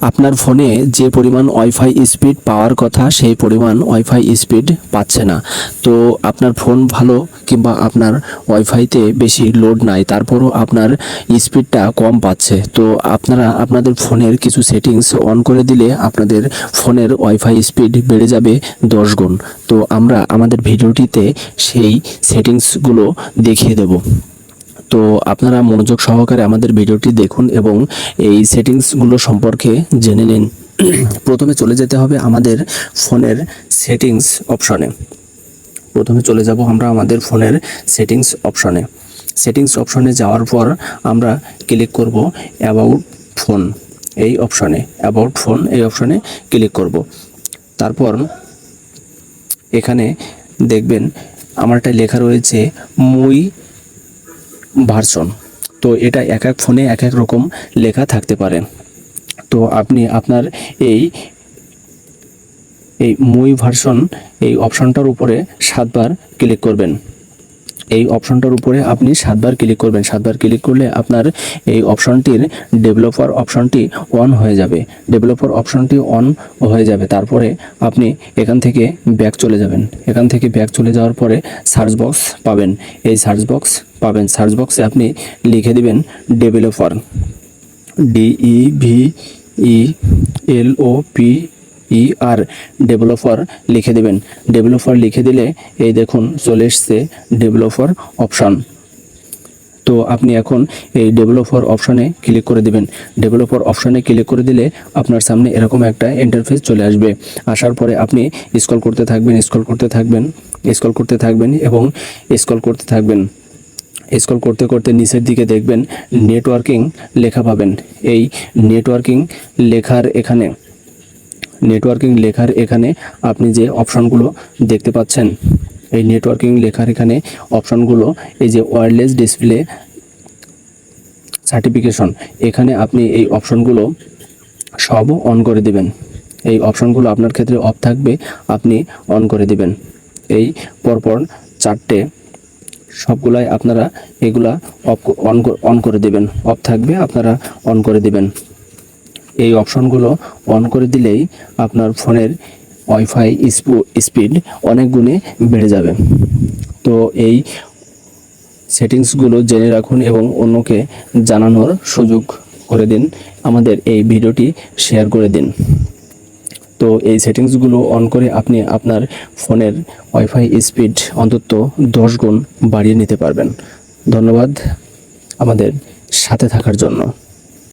আপনার ফোনে যে পরিমাণ ওয়াইফাই স্পিড পাওয়ার কথা, সেই পরিমাণ ওয়াইফাই স্পিড পাচ্ছে না। তো আপনার ফোন ভালো কিংবা আপনার ওয়াইফাইতে বেশি লোড নাই, তারপরও আপনার স্পিডটা কম পাচ্ছে। তো আপনারা, আপনাদের ফোনের কিছু সেটিংস অন করে দিলে আপনাদের ফোনের ওয়াইফাই স্পিড বেড়ে যাবে দশ গুণ। তো আমরা আমাদের ভিডিওটিতে সেই সেটিংসগুলো দেখিয়ে দেব। তো আপনারা মনোযোগ সহকারে আমাদের ভিডিওটি দেখুন এবং এই সেটিংসগুলো সম্পর্কে জেনে নিন। প্রথমে চলে যেতে হবে আমাদের ফোনের সেটিংস অপশনে। প্রথমে চলে যাব আমরা আমাদের ফোনের সেটিংস অপশনে। সেটিংস অপশনে যাওয়ার পর আমরা ক্লিক করব অ্যাবাউট ফোন। এই অপশনে, অ্যাবাউট ফোন, এই অপশনে ক্লিক করব। তারপর এখানে দেখবেন আমারটা লেখা রয়েছে, মুই ভার্সন তো এটা এক এক ফোনে এক এক রকম লেখা থাকতে পারে। তো আপনি আপনার এই এই মুই ভার্সন এই অপশনটার উপরে সাতবার ক্লিক করবেন। এই অপশনটার উপরে আপনি সাতবার ক্লিক করবেন। সাতবার ক্লিক করলে আপনার এই অপশনটির ডেভেলপার অপশনটি অন হয়ে যাবে। ডেভেলপার অপশনটি অন হয়ে যাবে। তারপরে আপনি এখান থেকে ব্যাক চলে যাবেন। এখান থেকে ব্যাক চলে যাওয়ার পরে সার্চ বক্স পাবেন। এই সার্চ বক্স পাবেন। সার্চ বক্সে আপনি লিখে দিবেন developer D E V E L O P E R developer লিখে দেবেন। ডেভেলপার লিখে দিলে এই দেখুন চলে এসছে ডেভেলপার অপশন তো আপনি এখন এই ডেভেলপার অপশনে ক্লিক করে দিবেন। ডেভেলপার অপশনে ক্লিক করে দিলে আপনার সামনে এরকম একটা ইন্টারফেস চলে আসবে। আসার পরে আপনি স্ক্রল করতে থাকবেন স্ক্রল করতে থাকবেন স্ক্রল করতে থাকবেন এবং স্ক্রল করতে থাকবেন। স্ক্রল করতে করতে নিচের দিকে দেখবেন নেটওয়ার্কিং লেখা পাবেন। এই নেটওয়ার্কিং লেখার এখানে নেটওয়ার্কিং লেখার এখানে আপনি যে অপশনগুলো দেখতে পাচ্ছেন, এই নেটওয়ার্কিং লেখার এখানে অপশনগুলো, এই যে ওয়্যারলেস ডিসপ্লে সার্টিফিকেশন এখানে আপনি এই অপশনগুলো সব অন করে দিবেন। এই অপশনগুলো আপনার ক্ষেত্রে অফ থাকবে, আপনি অন করে দিবেন। এই পরপর চারটে সবগুলাই আপনারা এগুলা অফ অন অন করে দিবেন। অফ থাকবে, আপনারা অন করে দিবেন। এই অপশনগুলো অন করে দিলেই আপনার ফোনের ওয়াইফাই স্পিড অনেক গুণে বেড়ে যাবে। তো এই সেটিংসগুলো জেনে রাখুন এবং অন্যকে জানানোর সুযোগ করে দিন। আমাদের এই ভিডিওটি শেয়ার করে দিন। তো এই সেটিংসগুলো অন করে আপনি আপনার ফোনের ওয়াইফাই স্পিড অন্তত দশ গুণ বাড়িয়ে নিতে পারবেন। ধন্যবাদ আমাদের সাথে থাকার জন্য।